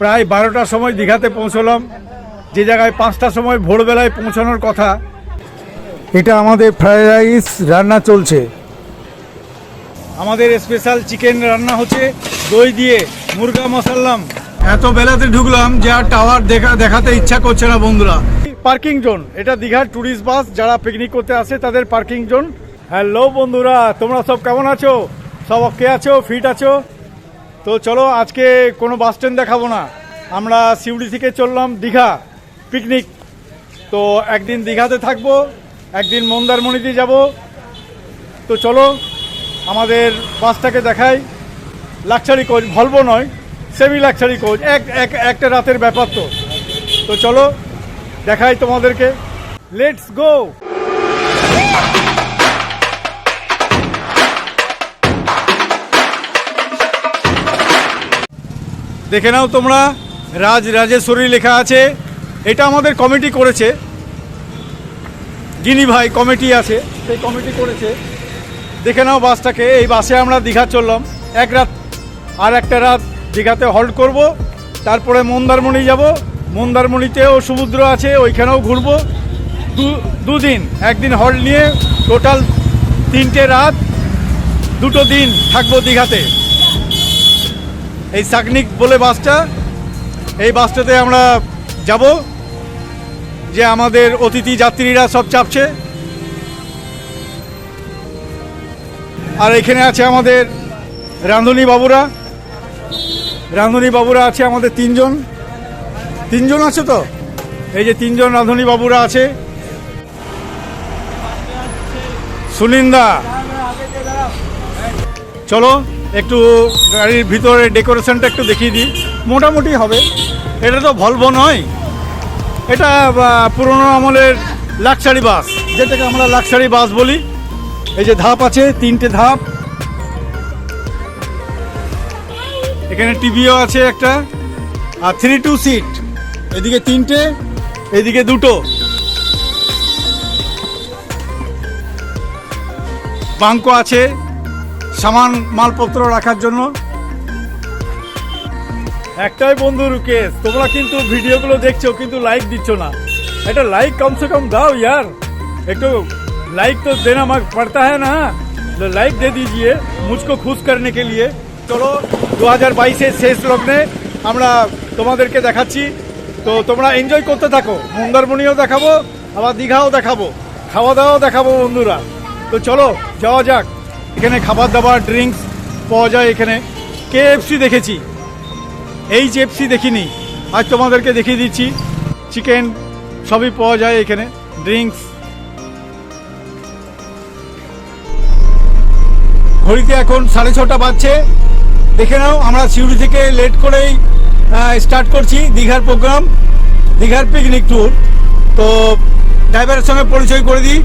প্রায় বারোটার সময় দীঘাতে পৌঁছলাম। যে জায়গায় পাঁচটার সময় ভোরবেলায় পৌঁছানোর কথা। এটা আমাদের ফ্রাইড রাইস রান্না চলছে। আমাদের স্পেশাল চিকেন রান্না হচ্ছে দই দিয়ে মুরগা মশাল্লাম। এত বেলাতে ঢুকলাম যে আর টাওয়ার দেখা দেখাতে ইচ্ছা করছে না বন্ধুরা। পার্কিং জোন এটা দীঘার ট্যুরিস্ট বাস যারা পিকনিক করতে আসে তাদের পার্কিং জোন। হ্যালো বন্ধুরা তোমরা সব কেমন আছো? সব কে আছো? ফিট আছো? তো চলো আজকে কোনো বাস স্ট্যান্ড দেখাবো না। আমরা সিউড়ি থেকে চললাম দীঘা পিকনিক। তো একদিন দীঘাতে থাকব, একদিন মন্দারমণিতে যাব। তো চলো, আমাদের বাসটাকে দেখাই। লাক্সারি কোচ ভলভো নয় সেমি লাক্সারি কোচ এক এক, একটা রাতের ব্যাপার তো। তো চলো, দেখাই তোমাদেরকে। লেটস গো দেখে নাও তোমরা, রাজ রাজেশ্বরী লেখা আছে, এটা আমাদের কমিটি করেছে। গিনি ভাই কমিটি আছে, সেই কমিটি করেছে। দেখে নাও বাসটাকে, এই বাসে আমরা দীঘা চললাম। এক রাত আর একটা রাত দীঘাতে হল্ট করব, তারপরে মন্দারমণি যাব। মন্দারমণিতেও সমুদ্র আছে, ওইখানেও ঘুরবো। দুদিন, একদিন হল্ট নিয়ে টোটাল তিনটে রাত, দুটো দিন থাকব দীঘাতে। এই সাকনিক বলে বাসটা, এই বাসটাতে আমরা যাব, যে আমাদের অতিথি যাত্রীরা সব চাপছে। আর এখানে আছে আমাদের রাঁধুনি বাবুরা। রাঁধুনি বাবুরা আছে আমাদের তিনজন। তিনজন আছে তো? এই যে তিনজন রাঁধুনি বাবুরা আছে। সুনিন্দা, চলো। একটু গাড়ির ভিতরে ডেকোরেশনটা একটু দেখিয়ে দিই। মোটামুটি হবে। এটা তো ভলভো নয়। এটা পুরনো আমলের লাক্সারি বাস যেটাকে আমরা লাক্সারি বাস বলি। এই যে ধাপ আছে, তিনটে ধাপ। এখানে টিভিও আছে একটা। আর থ্রি টু সিট এদিকে তিনটে, এদিকে দুটো। বাঙ্কো আছে। সামান মালপত্র রাখার জন্য একটাই বন্ধুর কেস তোমরা কিন্তু ভিডিওগুলো দেখছো কিন্তু লাইক দিচ্ছ না একটা लाइक कम से कम दाओ यार एक तो लाइक तो देना मग पड़ता है ना तो लाइक दे दीजिए मुझको खुश करने के लिए চলো দু হাজার বাইশের শেষ লগ্নে আমরা তোমাদেরকে দেখাচ্ছি তো তোমরা এনজয় করতে থাকো মন্দারমণিও দেখাবো আবার দীঘাও দেখাবো খাওয়া দাওয়াও দেখাবো বন্ধুরা তো চলো যাওয়া যাক এখানে খাবার দাবার ড্রিঙ্কস পাওয়া যায় এখানে। কেএফসি দেখেছি। এইচ এফসি দেখিনি, আজ তোমাদেরকে দেখিয়ে দিচ্ছি। চিকেন সবই পাওয়া যায় এখানে ড্রিঙ্কস ঘড়িতে এখন সাড়ে ছটা বাজছে। দেখে নাও, আমরা সিউড়ি থেকে লেট করেই স্টার্ট করছি দীঘার প্রোগ্রাম দীঘার পিকনিক ট্যুর তো ড্রাইভারের সঙ্গে পরিচয় করে দিই।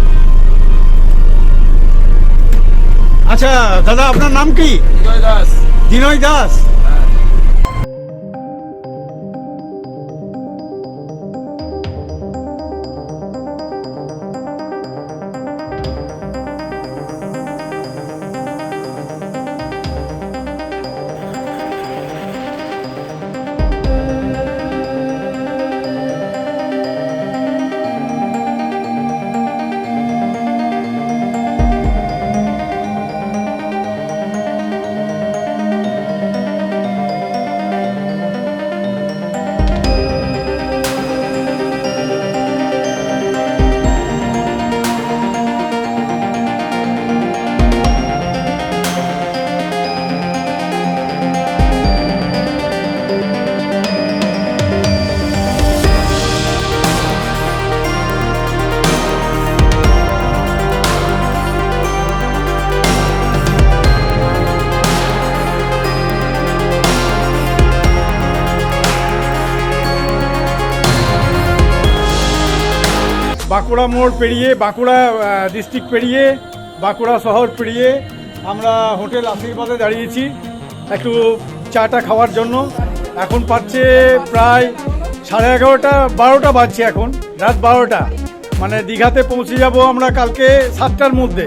আচ্ছা দাদা আপনার নাম কি? বিজয় দাস। দিনয় দাস। বাঁকুড়া মোড় পেরিয়ে, বাঁকুড়া ডিস্ট্রিক্ট পেরিয়ে, বাঁকুড়া শহর পেরিয়ে আমরা হোটেল আশীর্বাদে দাঁড়িয়েছি। একটু চাটা খাওয়ার জন্য। এখন পাচ্ছে প্রায় সাড়ে এগারোটা, বারোটা বাজছে এখন, রাত বারোটা। মানে দীঘাতে পৌঁছে যাব আমরা কালকে সাতটার মধ্যে।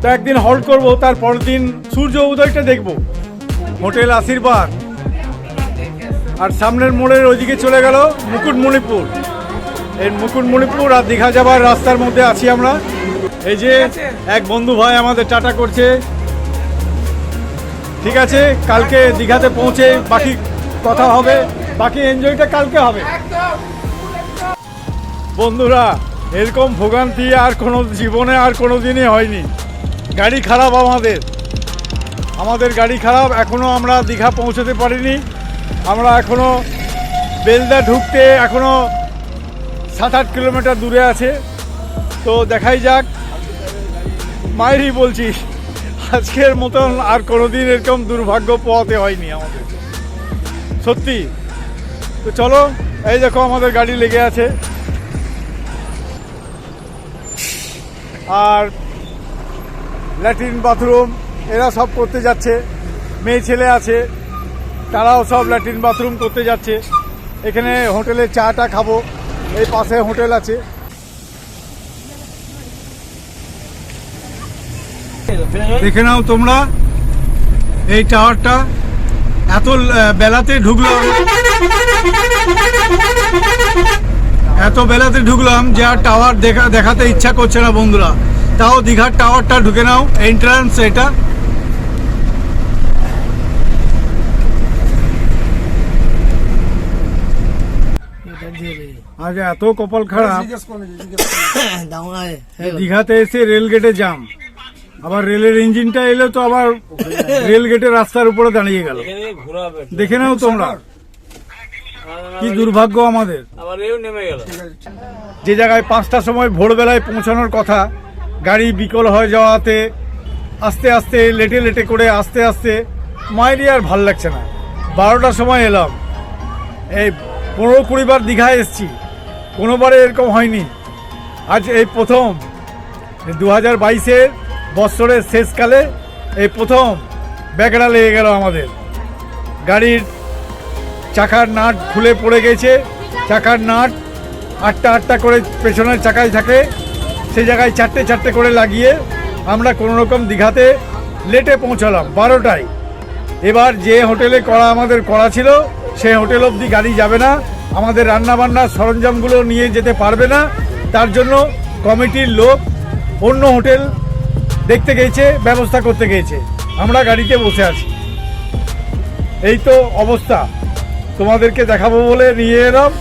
তো একদিন হল্ট করব, তার পরের দিন সূর্য উদয়টা দেখব। হোটেল আশীর্বাদ। আর সামনের মোড়ের ওইদিকে চলে গেল মুকুটমণিপুর। এই মুকুটমণিপুর আর দীঘা যাবার রাস্তার মধ্যে আছি আমরা। এই যে এক বন্ধু ভাই আমাদের টাটা করছে। ঠিক আছে কালকে দীঘাতে পৌঁছে বাকি কথা হবে বাকি এনজয়টা কালকে হবে। বন্ধুরা এরকম ভোগান্তি আর কোনো জীবনে আর কোনো দিনই হয়নি। গাড়ি খারাপ আমাদের। আমাদের গাড়ি খারাপ এখনও আমরা দীঘা পৌঁছতে পারিনি। আমরা এখনও বেলদা ঢুকতে এখনও সাত আট কিলোমিটার দূরে আছে। তো দেখাই যাক। মায়েরই বলছি, আজকের মতন আর কোনোদিন এরকম দুর্ভাগ্য পোয়াতে হয়নি আমাদের। সত্যি? তো চলো, এই দেখো আমাদের গাড়ি লেগে আছে। আর ল্যাট্রিন বাথরুম, এরা সব করতে যাচ্ছে। মেয়ে ছেলে আছে, তারাও সব ল্যাট্রিন বাথরুম করতে যাচ্ছে। এখানে হোটেলে চাটা খাব। এই পাশে হোটেল আছে। দেখে নাও তোমরা, এই টাওয়ারটা এত বেলাতে ঢুকলাম এত বেলাতে ঢুকলাম যে আর টাওয়ার দেখা, দেখাতে ইচ্ছা করছে না বন্ধুরা। তাও দীঘার টাওয়ারটা ঢুকে নাও এন্ট্রান্স এটা। আজ এত কপাল খারাপ। দীঘাতে এসে রেল গেটে জাম আবার রেলের ইঞ্জিনটা এলো তো আবার রেল গেটের রাস্তার উপরে দাঁড়িয়ে গেল। দেখে নাও তোমরা। কি দুর্ভাগ্য আমাদের। আবার এও নেমে গেল। যে জায়গায় পাঁচটার সময় ভোরবেলায় পৌঁছানোর কথা গাড়ি বিকল হয়ে যাওয়াতে আস্তে আস্তে লেটে লেটে করে আস্তে আস্তে মায়েরই আর ভালো লাগছে না। বারোটার সময় এলাম। এই পনেরো কুড়ি বার দীঘায় এসছি। কোনোবারে এরকম হয়নি। আজ এই প্রথম। দু হাজার বাইশের বৎসরের শেষকালে এই প্রথম ব্যাগড়া লেগে গেল আমাদের। গাড়ির চাকার নাট খুলে পড়ে গেছে। চাকার নাট আটটা আটটা করে পেছনের চাকায় থাকে। সেই জায়গায় চারটে চারটে করে লাগিয়ে আমরা কোনো রকম দীঘাতে লেটে পৌঁছালাম, বারোটায়। এবার যে হোটেলে করা আমাদের করা ছিল সেই হোটেল অবধি গাড়ি যাবে না। আমাদের রান্নাবান্নার সরঞ্জামগুলো নিয়ে যেতে পারবে না। তার জন্য কমিটির লোক অন্য হোটেল দেখতে গেছে, ব্যবস্থা করতে গেছে। আমরা গাড়িতে বসে আছি। এই তো অবস্থা। তোমাদেরকে দেখাবো বলে নিয়ে এলাম।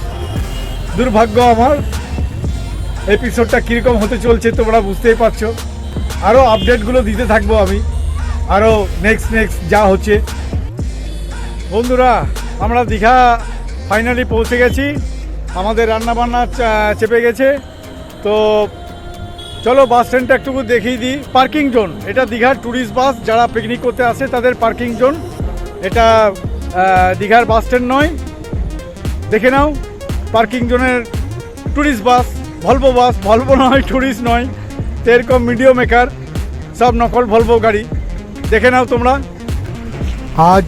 দুর্ভাগ্য আমার। এপিসোডটা কীরকম হতে চলছে তোমরা বুঝতেই পারছ। আরও আপডেটগুলো দিতে থাকব আমি। আরও নেক্সট নেক্সট যা হচ্ছে। বন্ধুরা, আমরা দীঘা ফাইনালি পৌঁছে গেছি। আমাদের রান্নাবান্না চেপে গেছে। তো চলো বাস স্ট্যান্ডটা একটুকু দেখিয়ে দিই। পার্কিং জোন, এটা দীঘার ট্যুরিস্ট বাস যারা পিকনিক করতে আসে তাদের পার্কিং জোন। এটা দীঘার বাস স্ট্যান্ড নয়। দেখে নাও, পার্কিং জোনের tourist bus Volvo bus Volvo নয় ট্যুরিস্ট নয়। তো এরকম মিডিও মেকার সব নকল ভলভো গাড়ি। দেখে নাও তোমরা। আজ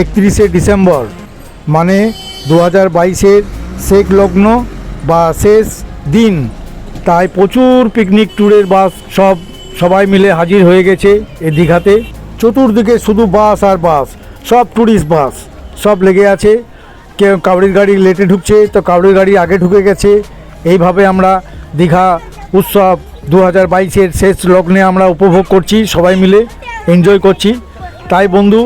একত্রিশে ডিসেম্বর মানে দু হাজার বাইশের শেখ লগ্ন বা শেষ দিন। তাই প্রচুর পিকনিক ট্যুরের বাস সব সবাই মিলে হাজির হয়ে গেছে এ দীঘাতে। চতুর্দিকে শুধু বাস আর বাস সব ট্যুরিস্ট বাস সব লেগে আছে। কেউ কাউরির গাড়ি লেটে ঢুকছে, তো কাউরির গাড়ি আগে ঢুকে গেছে। এইভাবে আমরা দীঘা উৎসব দু হাজার বাইশের শেষ লগ্নে আমরা উপভোগ করছি, সবাই মিলে এনজয় করছি। তাই বন্ধু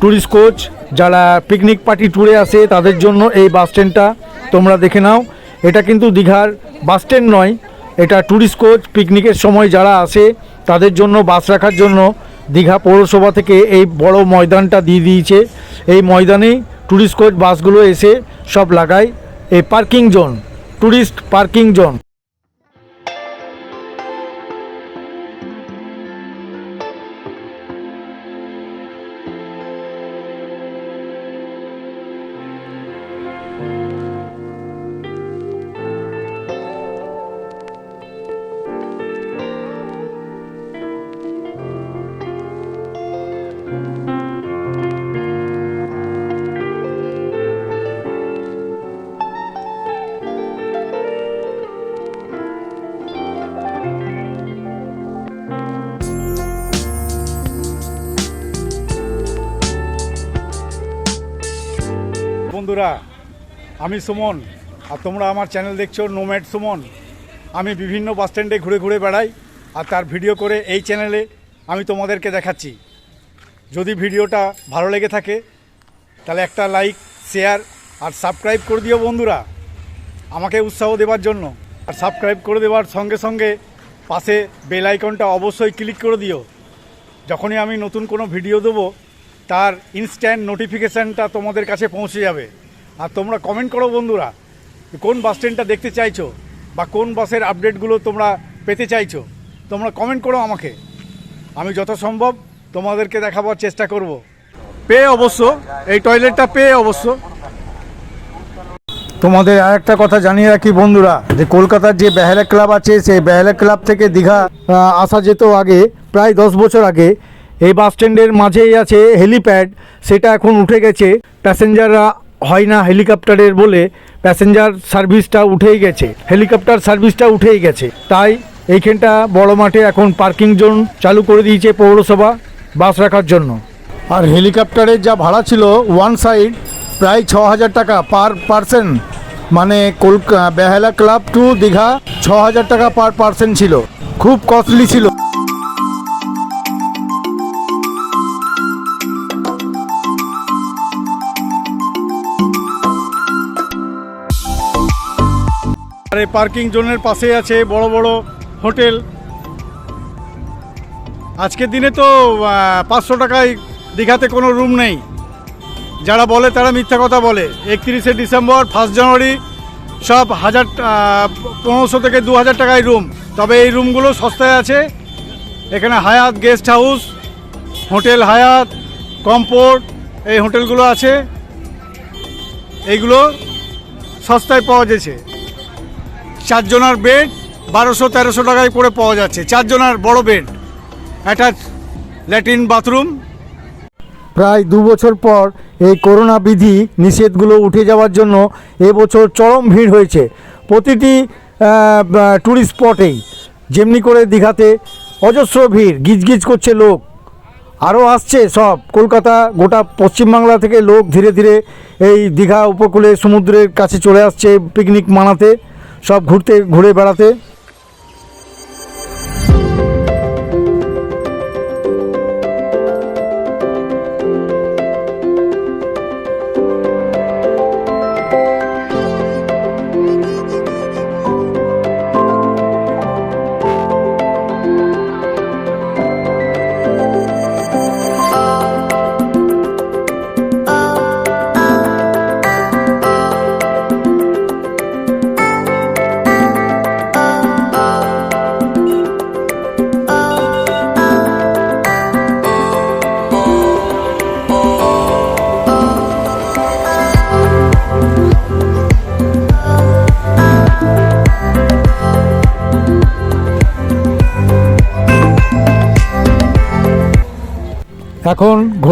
ট্যুরিস্ট কোচ যারা পিকনিক পার্টি ট্যুরে আসে তাদের জন্য এই বাস স্ট্যান্ডটা তোমরা দেখে নাও। এটা কিন্তু দীঘার বাস স্ট্যান্ড নয়, এটা ট্যুরিস্ট কোচ পিকনিকের সময় যারা আসে, তাদের জন্য বাস রাখার জন্য দীঘা পৌরসভা থেকে এই বড় ময়দানটা দিয়ে দিয়েছে। এই ময়দানেই ট্যুরিস্ট কোচ বাসগুলো এসে সব লাগায়। এই parking zone tourist parking zone বন্ধুরা, আমি সুমন, আর তোমরা আমার চ্যানেল দেখছ নোম্যাড সুমন। আমি বিভিন্ন বাস স্ট্যান্ডে ঘুরে ঘুরে বেড়াই, আর তার ভিডিও করে এই চ্যানেলে আমি তোমাদেরকে দেখাচ্ছি। যদি ভিডিওটা ভালো লেগে থাকে, তাহলে একটা লাইক শেয়ার আর সাবস্ক্রাইব করে দিও বন্ধুরা। আমাকে উৎসাহ দেওয়ার জন্য। আর সাবস্ক্রাইব করে দেওয়ার সঙ্গে সঙ্গে পাশে বেল আইকনটা অবশ্যই ক্লিক করে দিও। যখনই আমি নতুন কোনো ভিডিও দেবো তার ইনস্ট্যান্ট নোটিফিকেশানটা তোমাদের কাছে পৌঁছে যাবে। আর তোমরা কমেন্ট করো বন্ধুরা কোন বাস স্ট্যান্ডটা দেখতে চাইছো বা কোন বাসের আপডেটগুলো তোমরা পেতে চাইছো, তোমরা কমেন্ট করো আমাকে। আমি যত সম্ভব তোমাদেরকে দেখাবার চেষ্টা করব। পেয়ে অবশ্য, এই টয়লেটটা পেয়ে অবশ্য। তোমাদের আর একটা কথা জানিয়ে রাখি বন্ধুরা, যে কলকাতার যে বেহালা ক্লাব আছে, সেই বেহালা ক্লাব থেকে দীঘা আসা যেত আগে, প্রায় দশ বছর আগে। এই বাস স্ট্যান্ডের মাঝেই আছে হেলিপ্যাড সেটা এখন উঠে গেছে। প্যাসেঞ্জাররা হয় না হেলিকপ্টারের বলে প্যাসেঞ্জার সার্ভিসটা উঠেই গেছে। হেলিকপ্টার সার্ভিসটা উঠেই গেছে। তাই এইখানটা বড় মাঠে এখন পার্কিং জোন চালু করে দিয়েছে পৌরসভা বাস রাখার জন্য। আর হেলিকপ্টারের যা ভাড়া ছিল ওয়ান সাইড প্রায় ছ হাজার টাকা পার পার্সন মানে কলকা বেহালা ক্লাব টু দীঘা ছ হাজার টাকা পার পার্সন ছিল। খুব কস্টলি ছিল। এই পার্কিং জোনের পাশে আছে বড় বড় হোটেল। আজকের দিনে তো পাঁচশো টাকায় দীঘাতে কোনো রুম নেই। যারা বলে তারা মিথ্যা কথা বলে। একত্রিশে ডিসেম্বর ফার্স্ট জানুয়ারি সব হাজার পনেরোশো থেকে দু হাজার টাকায় রুম। তবে এই রুমগুলো সস্তায় আছে। এখানে Hyatt, guest house, hotel Hyatt, comfort, এই হোটেলগুলো আছে। এইগুলো সস্তায় পাওয়া যাচ্ছে চারজনার বেড বারোশো, তেরোশো টাকায় করে পাওয়া যাচ্ছে। চারজনার বড় বেড অ্যাটাচ ল্যাট্রিন বাথরুম প্রায় দু বছর পর এই করোনা বিধি নিষেধগুলো উঠে যাওয়ার জন্য এবছর চরম ভিড় হয়েছে। প্রতিটি ট্যুরিস্ট স্পটেই যেমনি করে দীঘাতে অজস্র ভিড়, গিজগিজ করছে লোক। আরও আসছে সব। কলকাতা, গোটা পশ্চিমবাংলা থেকে লোক ধীরে ধীরে এই দীঘা উপকূলে সমুদ্রের কাছে চলে আসছে পিকনিক মানাতে। সব ঘুরতে ঘুরে বেড়াতে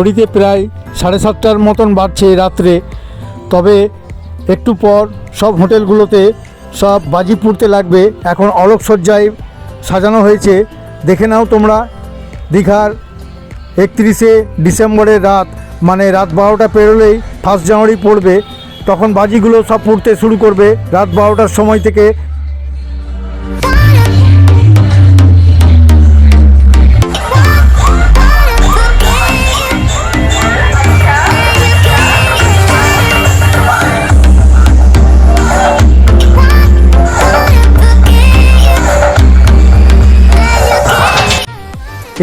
ঘড়িতে প্রায় সাড়ে সাতটার মতন বাড়ছে রাত্রে। তবে একটু পর সব হোটেলগুলোতে সব বাজি পুড়তে লাগবে। এখন অলোকসজ্জায় সাজানো হয়েছে। দেখে নাও তোমরা, দীঘার একত্রিশে ডিসেম্বরের রাত মানে রাত বারোটা পেরোলেই ফার্স্ট জানুয়ারি পড়বে। তখন বাজিগুলো সব পুড়তে শুরু করবে। রাত বারোটার সময় থেকে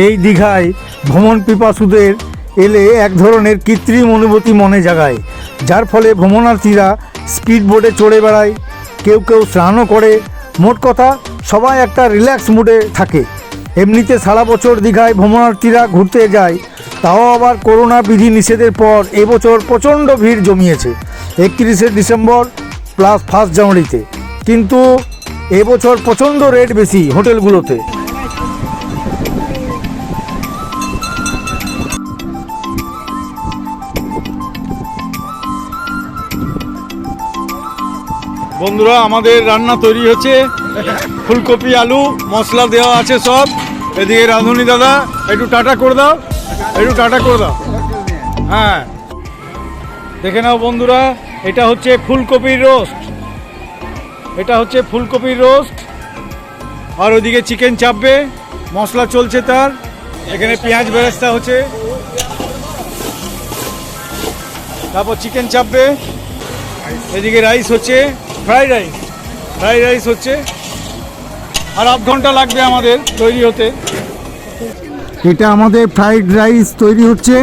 এই দীঘায় ভ্রমণ পিপাসুদের এলে এক ধরনের কৃত্রিম অনুভূতি মনে জাগায়। যার ফলে ভ্রমণার্থীরা স্পিড বোটে চড়ে বেড়ায়, কেউ কেউ স্নানও করে। মোট কথা, সবাই একটা রিল্যাক্স মুডে থাকে। এমনিতে সারা বছর দীঘায় ভ্রমণার্থীরা ঘুরতে যায়, তাও আবার করোনা বিধি নিষেধের পর এবছর প্রচণ্ড ভিড় জমিয়েছে। একত্রিশে ডিসেম্বর প্লাস ফার্স্ট জানুয়ারিতে। কিন্তু এবছর প্রচণ্ড রেট বেশি হোটেলগুলোতে। বন্ধুরা, আমাদের রান্না তৈরি হচ্ছে। ফুলকপি, আলু, মশলা দেওয়া আছে সব। এদিকে রাঁধুনি দাদা, একটু টাটা করে দাও। একটু টাটা করে দাও। হ্যাঁ। দেখে নাও বন্ধুরা, এটা হচ্ছে ফুলকপির রোস্ট। এটা হচ্ছে ফুলকপির রোস্ট। আর ওদিকে চিকেন চাপবে, মশলা চলছে তার। এখানে পেঁয়াজ বেরেস্তা হচ্ছে। তারপর চিকেন চাপবে। এদিকে রাইস হচ্ছে। Fried rice. ফ্রাইড রাইস হচ্ছে আর আধ ঘণ্টা লাগবে আমাদের তৈরি হতে। এটা আমাদের ফ্রাইড রাইস তৈরি হচ্ছে।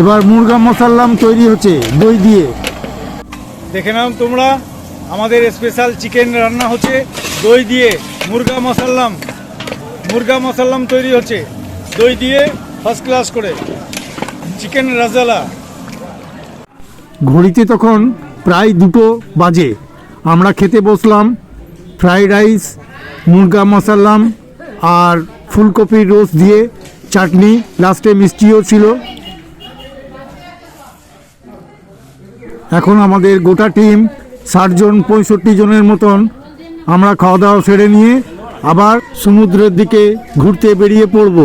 এবার মুরগা মশাল্লাম তৈরি হচ্ছে দই দিয়ে। দেখে নাও তোমরা আমাদের স্পেশাল চিকেন রান্না হচ্ছে দই দিয়ে মুরগা মশাল্লাম। মুরগা মশাল্লাম তৈরি হচ্ছে। দই দিয়ে ফার্স্ট ক্লাস করে, চিকেন রাজালা। ঘড়িতে তখন প্রায় দুটো বাজে। আমরা খেতে বসলাম, ফ্রাইড রাইস, মুরগা মশাল্লাম আর ফুলকপির রোস্ট দিয়ে চাটনি। লাস্টে মিষ্টিও ছিল। এখন আমাদের গোটা টিম ষাট জন পঁয়ষট্টি জনের মতন। আমরা খাওয়া দাওয়া সেরে নিয়ে আবার সমুদ্রের দিকে ঘুরতে বেরিয়ে পড়ব।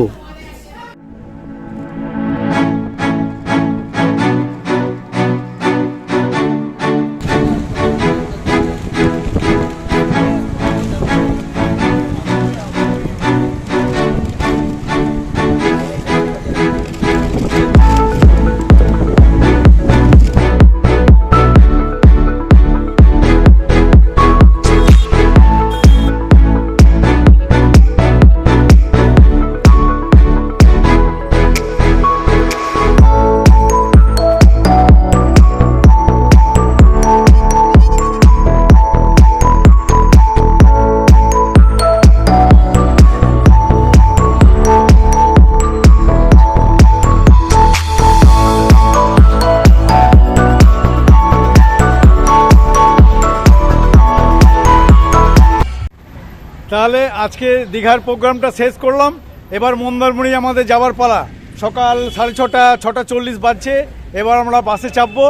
আজকে দীঘার প্রোগ্রামটা শেষ করলাম। এবার মন্দারমণি আমাদের যাওয়ার পালা। সকাল সাড়ে ছটা ছটা চল্লিশ বাজছে। এবার আমরা বাসে চাপবো।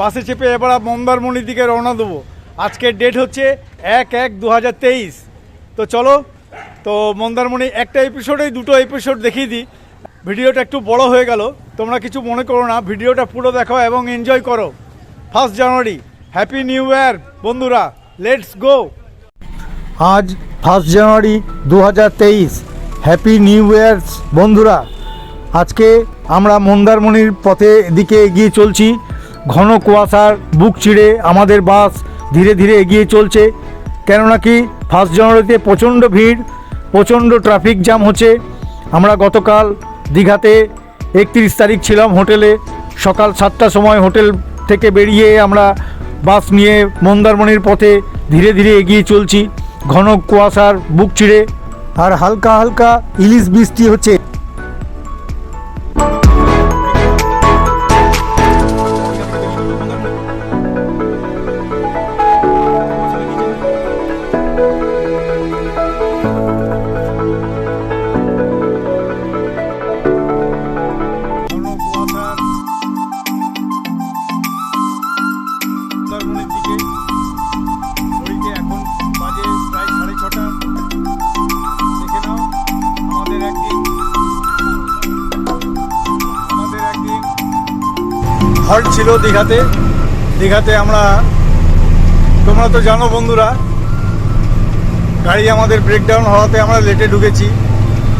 বাসে চেপে এবার মন্দারমণির দিকে রওনা দেবো। আজকের ডেট হচ্ছে এক এক দু তো চলো, তো মন্দারমণি একটা এপিসোডেই দুটো এপিসোড দেখিয়ে দিই। ভিডিওটা একটু বড় হয়ে গেল। তোমরা কিছু মনে করো না। ভিডিওটা পুরো দেখো এবং এনজয় করো। First January happy new year বন্ধুরা। লেটস গো আজ ফার্স্ট জানুয়ারি দু হাজার তেইশ। হ্যাপি নিউ ইয়ার বন্ধুরা। আজকে আমরা মন্দারমণির পথে দিকে এগিয়ে চলছি। ঘন কুয়াশার বুক চিড়ে আমাদের বাস ধীরে ধীরে এগিয়ে চলছে। কেননা কি, ফার্স্ট জানুয়ারিতে প্রচণ্ড ভিড়, প্রচণ্ড ট্রাফিক জ্যাম হচ্ছে। আমরা গতকাল দীঘাতে একত্রিশ তারিখ ছিলাম হোটেলে। সকাল সাতটার সময় হোটেল থেকে বেরিয়ে আমরা বাস নিয়ে মন্দারমণির পথে ধীরে ধীরে এগিয়ে চলছি। ঘন কুয়াশার বুক চিড়ে। আর হালকা হালকা ইলিশ বৃষ্টি হচ্ছে। হল্ট ছিল দীঘাতে। দীঘাতে আমরা, তোমরা তো জানো বন্ধুরা, গাড়ি আমাদের ব্রেকডাউন হওয়াতে আমরা লেটে ঢুকেছি।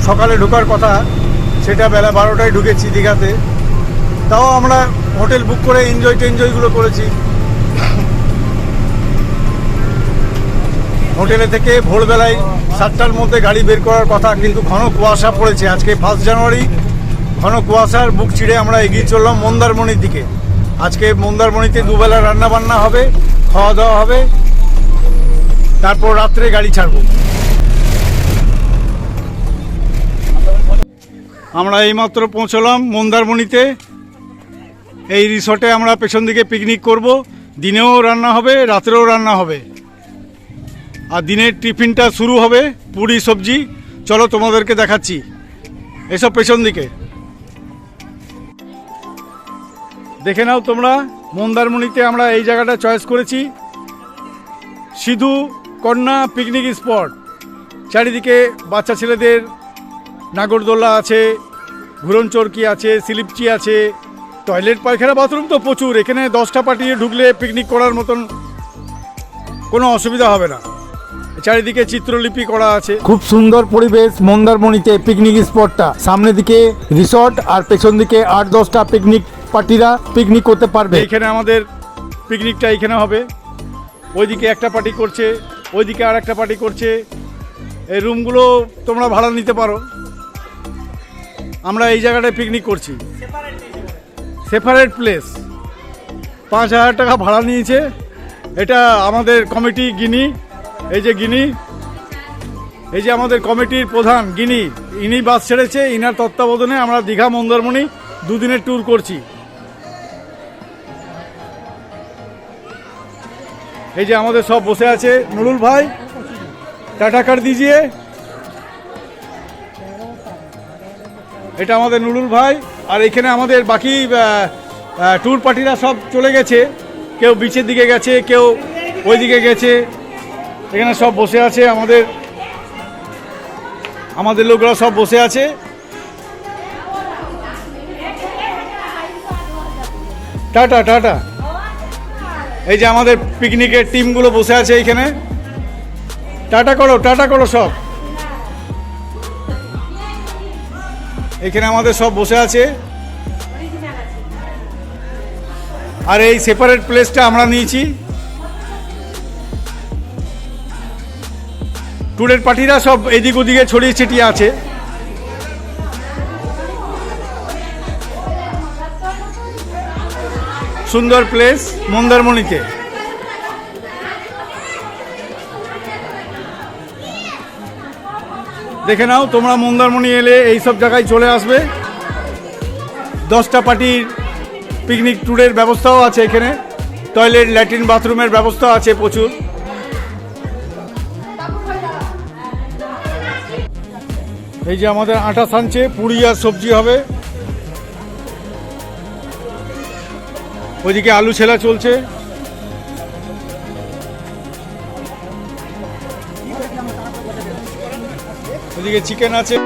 সকালে ঢোকার কথা, সেটা বেলা বারোটায় ঢুকেছি দীঘাতে। তাও আমরা হোটেল বুক করে এনজয় টেনজয়গুলো করেছি। হোটেলে থেকে ভোরবেলায় সাতটার মধ্যে গাড়ি বের করার কথা, কিন্তু ঘন কুয়াশা পড়েছে। আজকে ফার্স্ট জানুয়ারি ঘন কুয়াশার বুক চিড়ে আমরা এগিয়ে চললাম মন্দারমণির দিকে। আজকে মন্দারমণিতে দুবেলা রান্না বান্না হবে খাওয়া দাওয়া হবে, তারপর রাত্রে গাড়ি ছাড়বো। আমরা এইমাত্র পৌঁছলাম মন্দারমণিতে। এই রিসর্টে আমরা পেছন দিকে পিকনিক করব। দিনেও রান্না হবে, রাত্রেও রান্না হবে। আর দিনের টিফিনটা শুরু হবে পুরি সবজি। চলো তোমাদেরকে দেখাচ্ছি। এসব পেছন দিকে। দেখে নাও তোমরা, মন্দারমণিতে আমরা এই জায়গাটা চয়েস করেছি। সিধু কন্যা পিকনিক স্পট চারিদিকে বাচ্চা ছেলেদের নাগরদোল্লা আছে, ঘুরন চরকি আছে, স্লিপচি আছে টয়লেট পায়খানা বাথরুম তো প্রচুর, এখানে দশটা পাঠিয়ে ঢুকলে পিকনিক করার মতন কোনো অসুবিধা হবে না। চারিদিকে চিত্রলিপি করা আছে। খুব সুন্দর পরিবেশ মন্দারমণিতে পিকনিক স্পটটা সামনে দিকে রিসর্ট আর পেছন দিকে আট দশটা পিকনিক পার্টিরা পিকনিক করতে পারবে। এইখানে আমাদের পিকনিকটা এইখানে হবে। ওইদিকে একটা পার্টি করছে, ওইদিকে আর একটা পার্টি করছে। এই রুমগুলো তোমরা ভাড়া নিতে পারো। আমরা এই জায়গাটায় পিকনিক করছি। সেপারেট প্লেস পাঁচ হাজার টাকা ভাড়া নিয়েছে। এটা আমাদের কমিটি গিনি, এই যে গিনি, এই যে আমাদের কমিটির প্রধান গিনি, ইনি বাস ছেড়েছে, ইনার তত্ত্বাবধানে আমরা দীঘা মন্দারমণি দুদিনের ট্যুর করছি। এই যে আমাদের সব বসে আছে। নুরুল ভাই, টাটা কার দিজিয়ে। এটা আমাদের নুরুল ভাই, আর এখানে আমাদের বাকি ট্যুর পার্টিরা সব চলে গেছে। কেউ বিচের দিকে গেছে, কেউ ওই দিকে গেছে। এখানে সব বসে আছে আমাদের। আমাদের লোকরা সব বসে আছে। Tata tata. এই যে আমাদের পিকনিকের টিমগুলো বসে আছে এইখানে। টাটা করো টাটা করো সব। এখানে আমাদের সব বসে আছে। আর এই সেপারেট প্লেসটা আমরা নিয়েছি। ট্যুরের পার্টিরা সব এদিক ওদিকে ছড়িয়ে ছিটিয়ে আছে। সুন্দর প্লেস মন্দারমণিতে। দেখে নাও, তোমরা মন্দারমণি এলে এই সব জায়গায় চলে আসবে। দশটা পার্টির পিকনিক ট্যুরের ব্যবস্থাও আছে এখানে। টয়লেট ল্যাট্রিন বাথরুমের ব্যবস্থা আছে প্রচুর। এই যে আমাদের আটা সানছে, পুরি আর সবজি হবে। ওইদিকে আলু ছেলা চলছে। ওইদিকে চিকেন আছে।